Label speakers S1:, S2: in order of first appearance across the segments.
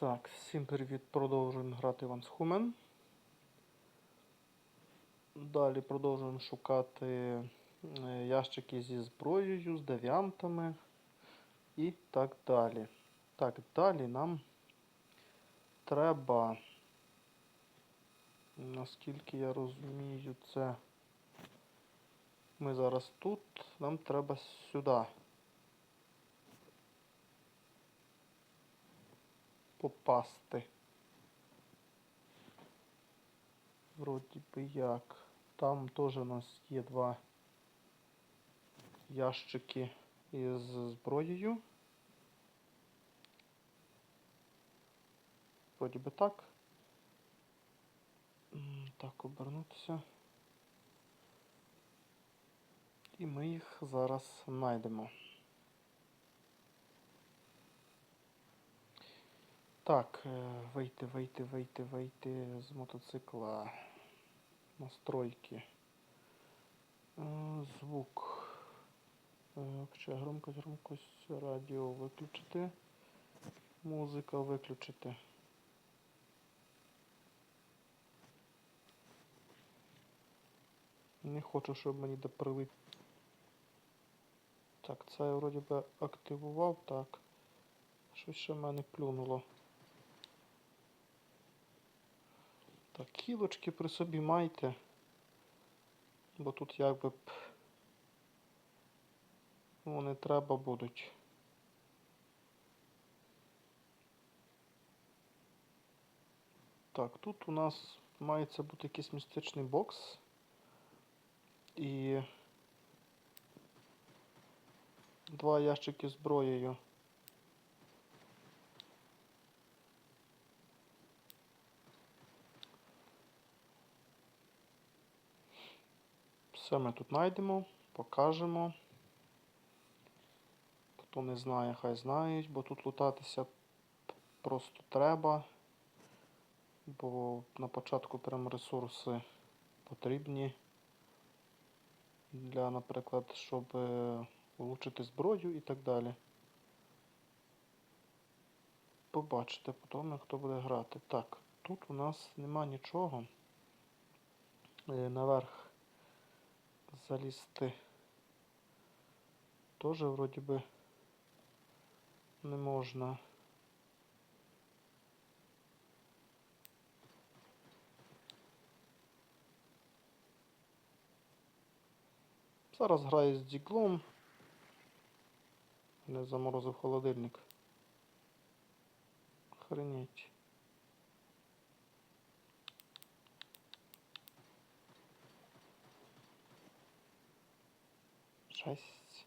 S1: Так, всім привіт. Продовжуємо грати в Ансхумен. Далі продовжуємо шукати е, ящики зі зброєю, з девіантами і так далі. Так, далі нам треба, наскільки я розумію, це ми зараз тут, нам треба сюди. Попасти. Вроді би як. Там теж у нас є два ящики із зброєю. Вроді би так. Так, обернутися. І ми їх зараз знайдемо. Так, е, вийти, вийти, вийти, вийти з мотоцикла. Настройки. Е, Звук. Ще громкость, громкость, радіо виключити. Музика виключити. Не хочу, щоб мені де прилип. Так, це я вроді би активував, так. Щось ще в мене плюнуло. Так, кілочки при собі майте. Бо тут якби б вони треба будуть. Так, тут у нас мається бути якийсь містичний бокс. І два ящики зброєю. Все ми тут знайдемо, покажемо. Хто не знає, хай знають, бо тут лутатися просто треба. Бо на початку прям ресурси потрібні для, наприклад, щоб е, улучшити зброю і так далі. Побачите потім, хто буде грати. Так, тут у нас нема нічого. Е, Наверх залізти теж вроді би не можна. Зараз граю з діглом. Не заморозив холодильник. Охренеть. Шесть.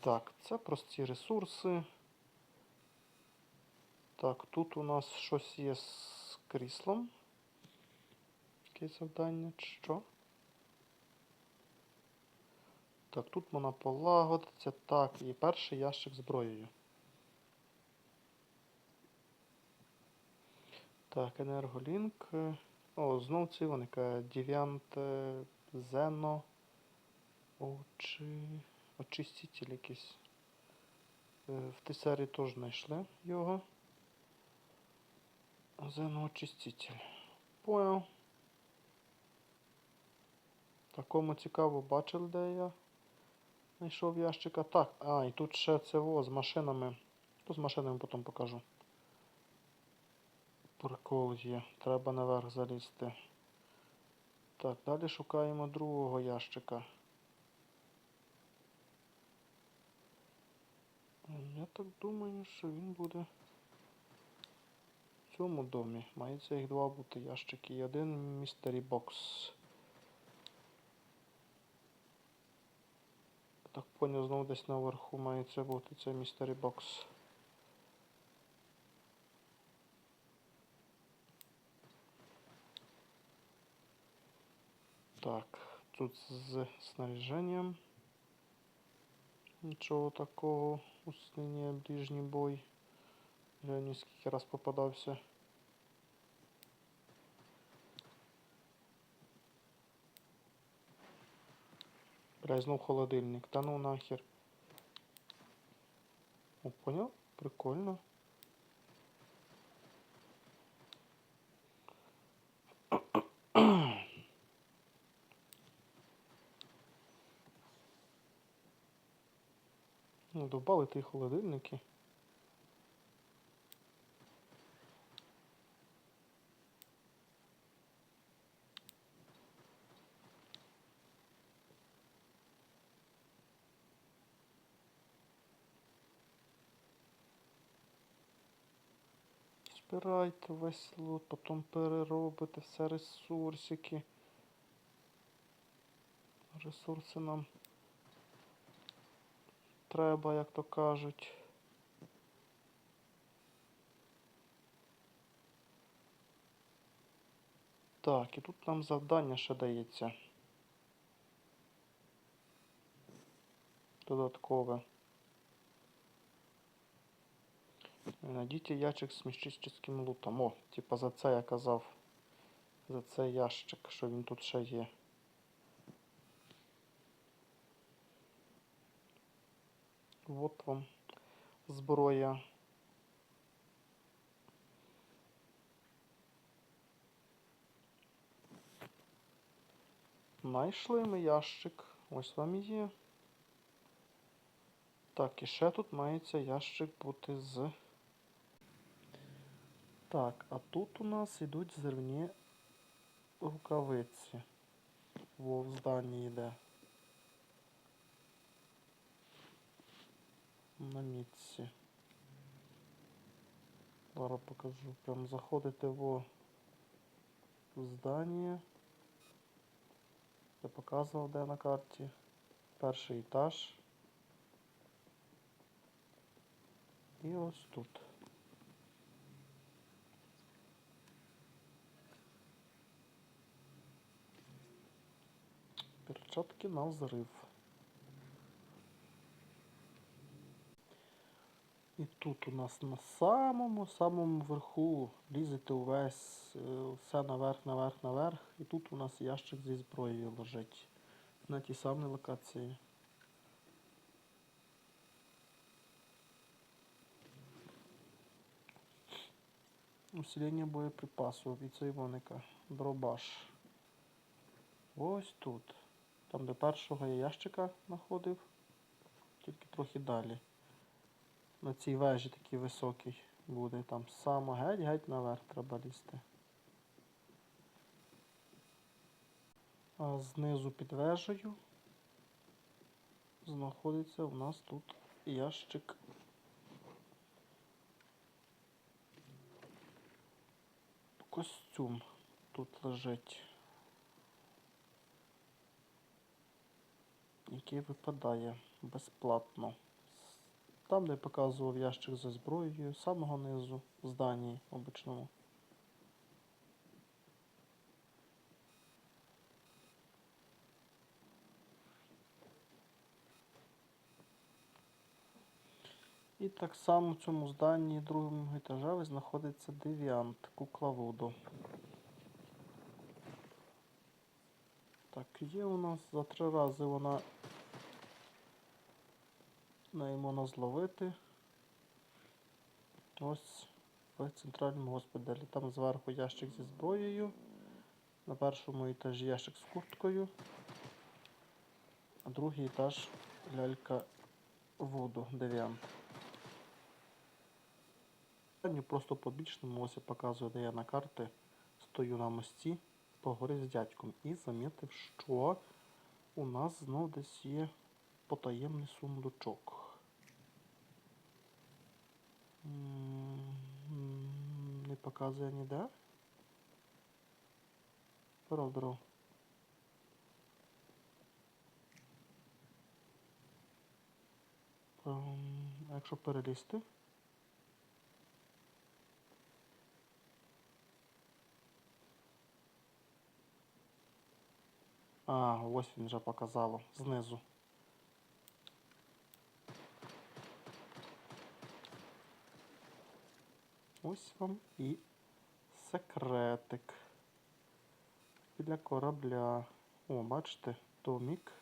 S1: Так, це прості ресурси. Так, тут у нас щось є з кріслом. Яке завдання чи що? Так, тут вона полагодиться. Так, і перший ящик зброєю. Так, енерголінк. О, знов ці вони е, Zeno. Очі. Очиститель якийсь. Е, В тій теж знайшли його. Zeno очиститель. Понял. Такому цікаво бачили, де я знайшов ящика. Так, а, і тут ще це во з машинами. То з машинами потім покажу. Прикол є. Треба наверх залізти. Так, далі шукаємо другого ящика. Я так думаю, що він буде в цьому домі. Мається їх два бути ящики і один містері бокс. Так поняв, знову десь наверху мається бути цей містері бокс. Так, тут з снаряженням. Нічого такого. Усилення, ближній бой. Не скільки раз попадався. Бля, знов холодильник. Та ну нахер. О, поняв? Прикольно. Ну, Довбали ті холодильники. Збирайте весь лут, потім переробите все ресурсики. Ресурси нам треба, як то кажуть. Так, і тут нам завдання ще дається. Додаткове. Найдіть ящик з міщическим лутом. О, типа за це я казав. За цей ящик, що він тут ще є. Вот вам зброя. Знайшли ми ящик. Ось вам і є. Так, і ще тут мається ящик бути з. Так, а тут у нас йдуть зерні рукавиці. Во в зданні йде. На мітці. Зараз покажу. Прям заходите в здання. Я показував де на карті. Перший етаж. І ось тут. Перчатки на взрыв. І тут у нас на самому-самому верху лізете увесь, е, все наверх, наверх, наверх. І тут у нас ящик зі зброєю лежить. На тій самій локації. Усилення боєприпасу від Сейвоника. Дробаш. Ось тут. Там, де першого я ящика знаходив, тільки трохи далі. На цій вежі такий високий буде. Там само геть-геть наверх треба лізти. А знизу під вежею знаходиться у нас тут ящик. Костюм тут лежить. який випадає безплатно. Там, де показував ящик зі зброєю, з самого низу в зданні обичному. І так само в цьому зданні другому етажеві знаходиться девіант кукловоду. Так, є у нас за три рази вона неї можна зловити. Ось в центральному госпіталі. Там зверху ящик зі зброєю. На першому етажі ящик з курткою, а другий етаж лялька воду девіант. Просто побічному ось я показую, де я на карти стою на мості, поговорив з дядьком і замітив, що у нас знов десь є потаємний сундучок. Не показує ніде. Здоров, ем, А якщо перелізти? А, ось він вже показало знизу. Ось вам і секретик. Біля корабля. О, бачите, домік.